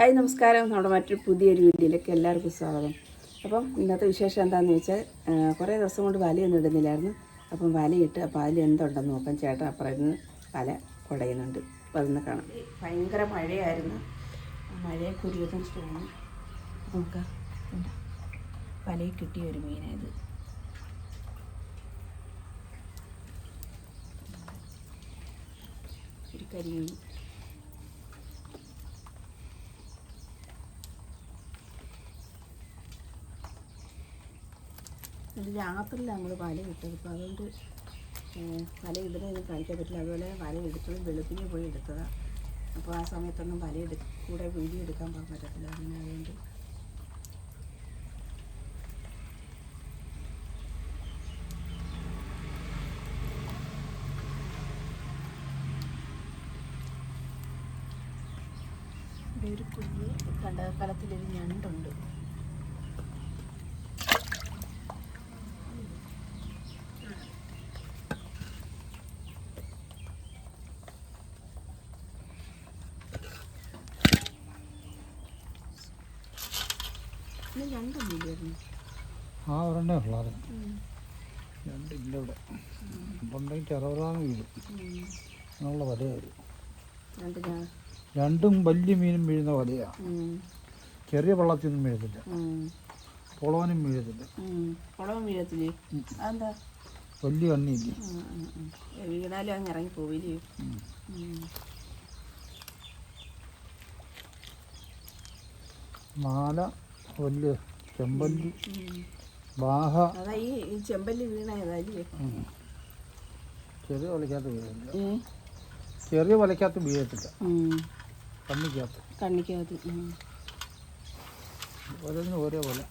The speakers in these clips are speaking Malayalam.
ഹായ് നമസ്കാരം. നമ്മുടെ മറ്റൊരു പുതിയൊരു വീഡിയോയിലേക്ക് എല്ലാവർക്കും സ്വാഗതം. അപ്പം ഇന്നത്തെ വിശേഷം എന്താണെന്ന് വെച്ചാൽ കുറേ ദിവസം കൊണ്ട് വലയൊന്നും ഇടുന്നില്ലായിരുന്നു. അപ്പം വലയിട്ട് അപ്പോൾ അതിൽ എന്തുണ്ടെന്ന് നോക്കാം ചേട്ടൻ അപ്പുറം ഇരുന്ന് വല കുടയുന്നുണ്ട്. അപ്പോൾ അതൊന്ന് കാണാം. ഭയങ്കര മഴയായിരുന്നു. മഴയെ കുരുവെന്ന് തോന്നുന്നു ഉണ്ട്. വലയിൽ കിട്ടിയ ഒരു മീനായത് ഒരു കരിമീൻ. അത് രാത്രിയിലാണ് നമ്മൾ വല ഇട്ടത്. അപ്പോൾ അതുകൊണ്ട് വല ഇതിനൊന്നും കാണിക്കാൻ പറ്റില്ല. അതുപോലെ വല എടുത്തത് വെളുപ്പിനെ പോയി എടുത്തതാണ് അപ്പോൾ ആ സമയത്തൊന്നും വല എടു കൂടെ വീഡിയോ എടുക്കാൻ പോകാൻ പറ്റത്തില്ല. അങ്ങനെ അതുകൊണ്ട് ഇവിടെ ഒരു കുഞ്ഞ് കണ്ട ഞണ്ടുണ്ട്. ആ ഒരെണ്ണേ ഉള്ളത് രണ്ടില്ല ഇവിടെ. പണ്ടെങ്കിൽ ചെറുതാന്ന് വീഴും എന്നുള്ള വലയായിരുന്നു രണ്ടും വലിയ മീനും വീഴുന്ന വലയാണ് ചെറിയ വള്ളത്തിൽ ഒന്നും വീഴത്തില്ല. പൊളവനും വീഴത്തില്ല. അതെന്താ? വലിയ കണ്ണിയില്ലേ. ഏ, വീണാലും അങ്ങ് ഇറങ്ങി പോവില്ലേ. മാല വലിയ ചെമ്പല്ലി. ബാഹ. ഈ ചെമ്പല്ലി വീണായതല്ലേ ചെറിയ വലയ്ക്കകത്ത് വീഴത്തില്ല ചെറിയ വലയ്ക്കകത്ത് വീഴത്തില്ല. കണ്ണിക്കകത്ത്. കണ്ണിക്കകത്ത്. ഓരോ പോലെ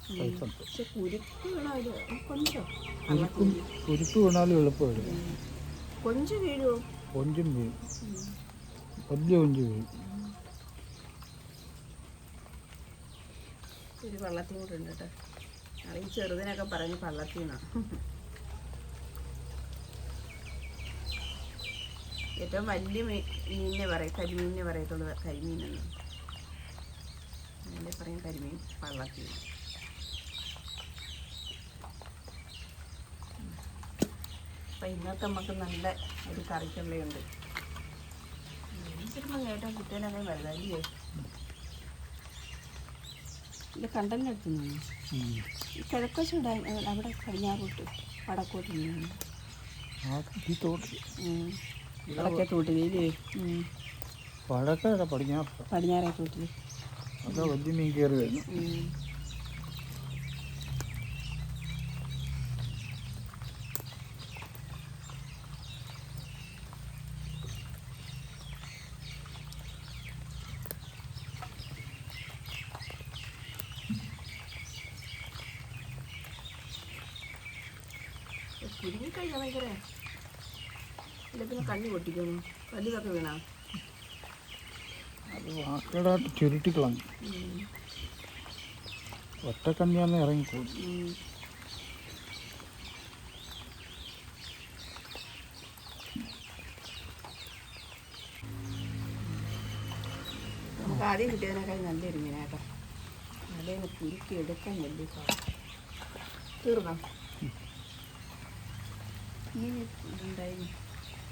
കുരുക്ക് വീണാലും കൊഞ്ചും വീഴും. വലിയ കൊഞ്ച് വീഴും. ഒരു പള്ളത്തി കൂടെ ഉണ്ട് കേട്ടോ. ഈ ചെറുതിനൊക്കെ പറഞ്ഞ് പള്ളത്തിന്നാണ് ഏറ്റവും വലിയ മീനിനെ പറയും കരിമീനിനെ പറയത്തുള്ളൂ കരിമീനെന്ന്. അങ്ങനെ പറയും കരിമീൻ പള്ളത്തി അപ്പം ഇന്നത്തെ നമുക്ക് നല്ല ഒരു കറിക്കുള്ളയുണ്ട്. ചെറുപ്പം ഏറ്റവും കുട്ടികളൊക്കെ വലുതല്ലേ ഇത് കണ്ടലിനടുത്ത് നിന്നു കിഴക്കോശം അവിടെ പടിഞ്ഞാറോട്ട് വടക്കോട്ട് നിന്നു വടക്കേ തോട്ടിലേ. വടക്കേ പടിഞ്ഞാറ്. പടിഞ്ഞാറേ തോട്ടിൽ അതാ വലിയ മീൻ കയറി വരുന്നു. കുരുങ്ങിക്കഴിഞ്ഞാൽ ഭയങ്കര ഇല്ല പിന്നെ കണ്ണി പൊട്ടിക്കുന്നു വലുതൊക്കെ വീണാ? അത് വാക്കടായിട്ട് ചുരുട്ടിക്കളഞ്ഞു. ഒറ്റക്കണ്ണിയാന്ന് ഇറങ്ങിക്കൂടി നമുക്ക് ആദ്യം കിട്ടിയതിനേക്കാൾ നല്ലൊരു മീനാട്ടോ അതേ കുരുക്കി എടുക്കാൻ വലിയ പാടാ.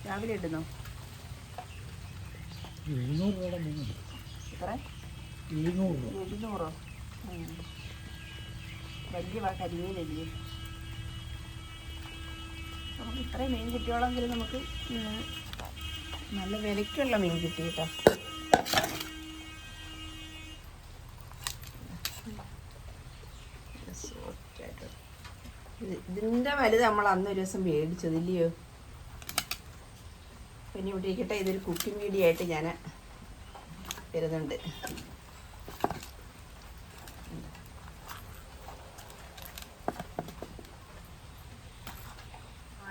രാവിലെ ഇടുന്നോ? എഴുന്നൂറ് രൂപയുടെ മീനുണ്ട് എത്ര? എഴുന്നൂറ് രൂപ. എഴുന്നൂറോ? ഉം. വലിയ കരിമീനല്ലേ? നമുക്ക് ഇത്രയും മീൻ കിട്ടിയോളെങ്കിൽ നമുക്ക് നല്ല വിലയ്ക്കുള്ള മീൻ കിട്ടി കേട്ടോ സോഫ്റ്റായിട്ട്. ഇത് ഇതിന്റെ വലുത് നമ്മൾ അന്ന് ഒരു ദിവസം മേടിച്ചത് ഇല്ലയോ പിന്നെ ഇവിടെ ഇരിക്കട്ടെ ഇതൊരു കുക്കിംഗ് വീഡിയോ ആയിട്ട് ഞാൻ വരുന്നുണ്ട്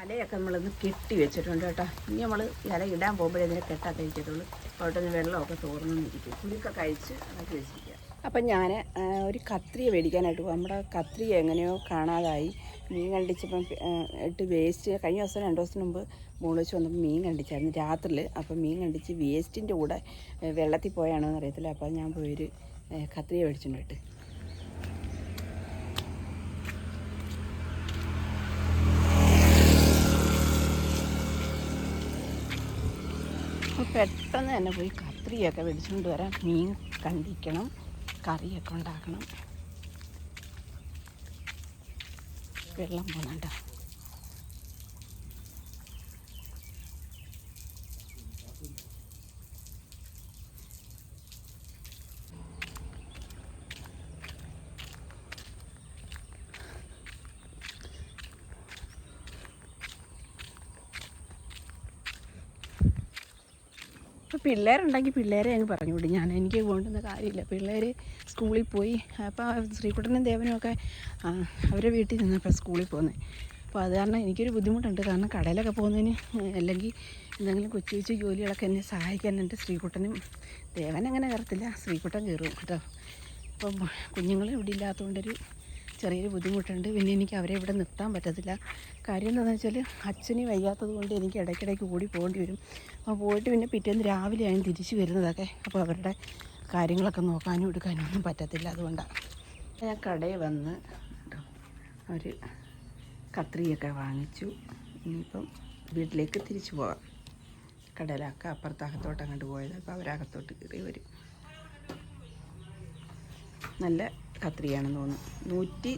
ഇലയൊക്കെ നമ്മളൊന്ന് കെട്ടി വെച്ചിട്ടുണ്ട് കേട്ടോ. ഇനി നമ്മൾ ഇല ഇടാൻ പോകുമ്പോഴേ ഇതിനെ കെട്ടാത്ത ഇരിക്കത്തുള്ളൂ അവിടെ നിന്ന് വെള്ളമൊക്കെ തോർന്നിരിക്കും കുരുക്കെ കഴിച്ച് അതൊക്കെ വെച്ചിരിക്കുക. അപ്പം ഞാൻ ഒരു കത്രിക മേടിക്കാനായിട്ട് പോകും നമ്മുടെ കത്രിയ എങ്ങനെയോ കാണാതായി. മീൻ കണ്ടിച്ചപ്പം ഇട്ട് വേസ്റ്റ് കഴിഞ്ഞ ദിവസം രണ്ട് ദിവസം മുമ്പ് മോൾ വെച്ച് വന്നപ്പോൾ മീൻ കണ്ടിച്ചായിരുന്നു രാത്രിയിൽ അപ്പം മീൻ കണ്ടിച്ച് വേസ്റ്റിന്റെ കൂടെ വെള്ളത്തിൽ പോയാണോ എന്ന് അറിയത്തില്ല. അപ്പം ഞാൻ പോയൊരു കത്രിയ മേടിച്ചുകൊണ്ട് പെട്ടെന്ന് തന്നെ പോയി കത്രിയൊക്കെ മേടിച്ചുകൊണ്ട് വരാം. മീൻ കണ്ടിക്കണം കറിയൊക്കെ ഉണ്ടാക്കണം. വെള്ളം പോകുന്നുണ്ട് ഇപ്പോൾ പിള്ളേരുണ്ടെങ്കിൽ പിള്ളേരെ അങ്ങ് പറഞ്ഞു വിടും ഞാൻ എനിക്ക് കൊണ്ടുവന്ന കാര്യമില്ല. പിള്ളേർ സ്കൂളിൽ പോയി. അപ്പോൾ ശ്രീകുട്ടനും ദേവനും ഒക്കെ അവരെ വീട്ടിൽ നിന്നപ്പോൾ സ്കൂളിൽ പോകുന്നത് അപ്പോൾ അത് കാരണം എനിക്കൊരു ബുദ്ധിമുട്ടുണ്ട്. കാരണം കടയിലൊക്കെ പോകുന്നതിന് അല്ലെങ്കിൽ എന്തെങ്കിലും കൊച്ചു കൊച്ചു ജോലികളൊക്കെ എന്നെ സഹായിക്കാനുണ്ട് ശ്രീകുട്ടനും ദേവൻ അങ്ങനെ കയറത്തില്ല ശ്രീകുട്ടൻ കയറും കേട്ടോ. അപ്പോൾ കുഞ്ഞുങ്ങൾ ഇവിടെ ഇല്ലാത്തതുകൊണ്ടൊരു ചെറിയൊരു ബുദ്ധിമുട്ടുണ്ട്. പിന്നെ എനിക്ക് അവരെ ഇവിടെ നിർത്താൻ പറ്റത്തില്ല. കാര്യം എന്താണെന്ന് വെച്ചാൽ അച്ഛന് വയ്യാത്തത് കൊണ്ട് എനിക്ക് ഇടയ്ക്കിടയ്ക്ക് ഓടി പോകേണ്ടി വരും. അപ്പോൾ പോയിട്ട് പിന്നെ പിറ്റേന്ന് രാവിലെയാണ് തിരിച്ചു വരുന്നതൊക്കെ. അപ്പോൾ അവരുടെ കാര്യങ്ങളൊക്കെ നോക്കാനും എടുക്കാനും ഒന്നും പറ്റത്തില്ല അതുകൊണ്ടാണ് ഞാൻ കടയിൽ വന്ന് ഒരു കത്രിയൊക്കെ വാങ്ങിച്ചു. ഇനിയിപ്പം വീട്ടിലേക്ക് തിരിച്ചു പോകാം. കടലാക്ക അപ്പുറത്ത് അകത്തോട്ട് അങ്ങോട്ട് പോയത്. അപ്പോൾ അവരകത്തോട്ട് കയറി വരും. നല്ല കത്രിയാണെന്ന് തോന്നുന്നു. നൂറ്റി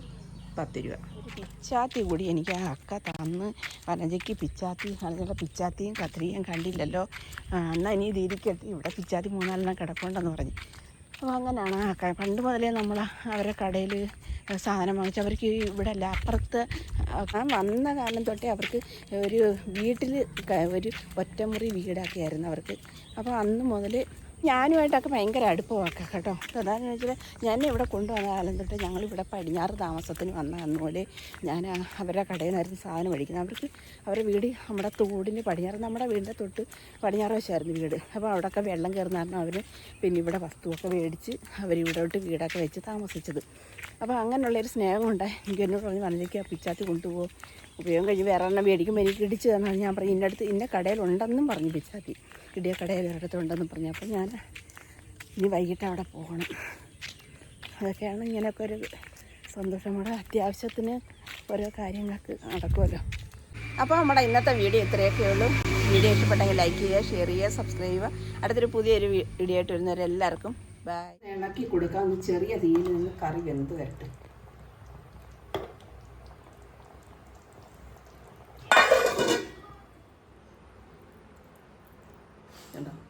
പത്ത് രൂപ. പിച്ചാത്തി കൂടി എനിക്ക് ആ അക്ക തന്ന്. പനജയ്ക്ക് പിച്ചാത്തി അതിനുള്ള പിച്ചാത്തിയും കത്രിയും കണ്ടില്ലല്ലോ. ആ, ഇനി ഇത് ഇരിക്കട്ടെ. ഇവിടെ പിച്ചാത്തി മൂന്നാലെണ്ണം കിടപ്പുണ്ടെന്ന് പറഞ്ഞു. അപ്പോൾ അങ്ങനെയാണ് ആക്കാൻ പണ്ട് മുതലേ നമ്മൾ അവരെ കടയിൽ സാധനം വാങ്ങിച്ച് അവർക്ക് ഇവിടെ അല്ല അപ്പുറത്ത് വന്ന കാലം തൊട്ടേ അവർക്ക് ഒരു വീട്ടിൽ ഒരു ഒറ്റമുറി വീടൊക്കെ അവർക്ക്. അപ്പോൾ അന്ന് മുതൽ ഞാനുമായിട്ടൊക്കെ ഭയങ്കര അടുപ്പമൊക്കെ കേട്ടോ. അതാണെന്ന് വെച്ചാൽ ഞാൻ ഇവിടെ കൊണ്ടുവന്ന കാലം തൊട്ട് ഞങ്ങളിവിടെ പടിഞ്ഞാറ് താമസത്തിന് വന്ന പോലെ ഞാൻ അവരുടെ കടയിൽ നിന്നായിരുന്നു സാധനം മേടിക്കുന്നത്. അവർക്ക് അവരുടെ വീട് നമ്മുടെ തോടിന്റെ പടിഞ്ഞാറ് നമ്മുടെ വീടിന്റെ തൊട്ട് പടിഞ്ഞാറ് വശമായിരുന്നു വീട്. അപ്പോൾ അവിടെയൊക്കെ വെള്ളം കയറുന്ന കാരണം അവർ പിന്നെ ഇവിടെ വസ്തുവൊക്കെ മേടിച്ച് അവരിവിടോട്ട് വീടൊക്കെ വെച്ച് താമസിച്ചത്. അപ്പോൾ അങ്ങനെയുള്ളൊരു സ്നേഹം ഉണ്ടായി. എനിക്ക് എന്നോട് പറഞ്ഞ് മനസ്സിലേക്ക് പിച്ചാത്തി കൊണ്ടുപോകും. ഉപയോഗം കഴിഞ്ഞ് വേറെ മേടിക്കുമ്പോൾ എനിക്ക് ഇടിച്ച് തന്നാൽ ഞാൻ പറഞ്ഞു. ഇന്ന അടുത്ത് ഇന്ന കടയിലുണ്ടെന്നും പറഞ്ഞു പിച്ചാത്തി. ഇടിയ കടയിൽ ഒരിടത്ത് ഉണ്ടെന്നും പറഞ്ഞു. അപ്പോൾ ഞാൻ ഇനി വൈകിട്ട് അവിടെ പോകണം. അതൊക്കെയാണ് ഇങ്ങനെയൊക്കെ ഒരു സന്തോഷം. നമ്മുടെ അത്യാവശ്യത്തിന് ഓരോ കാര്യങ്ങൾക്ക് നടക്കുമല്ലോ. അപ്പോൾ നമ്മുടെ ഇന്നത്തെ വീഡിയോ ഇത്രയൊക്കെ ഉള്ളൂ. വീഡിയോ ഇഷ്ടപ്പെട്ടെങ്കിൽ ലൈക്ക് ചെയ്യുക ഷെയർ ചെയ്യുക സബ്സ്ക്രൈബ് ചെയ്യുക. അടുത്തൊരു പുതിയൊരു വീഡിയോ ആയിട്ട് വരുന്നവരെല്ലാവർക്കും ബൈ ഇണക്കി കൊടുക്കാമെന്ന് ചെറിയ തീയിൽ നിന്ന് കറി വെന്ത് വരട്ടെ. You know.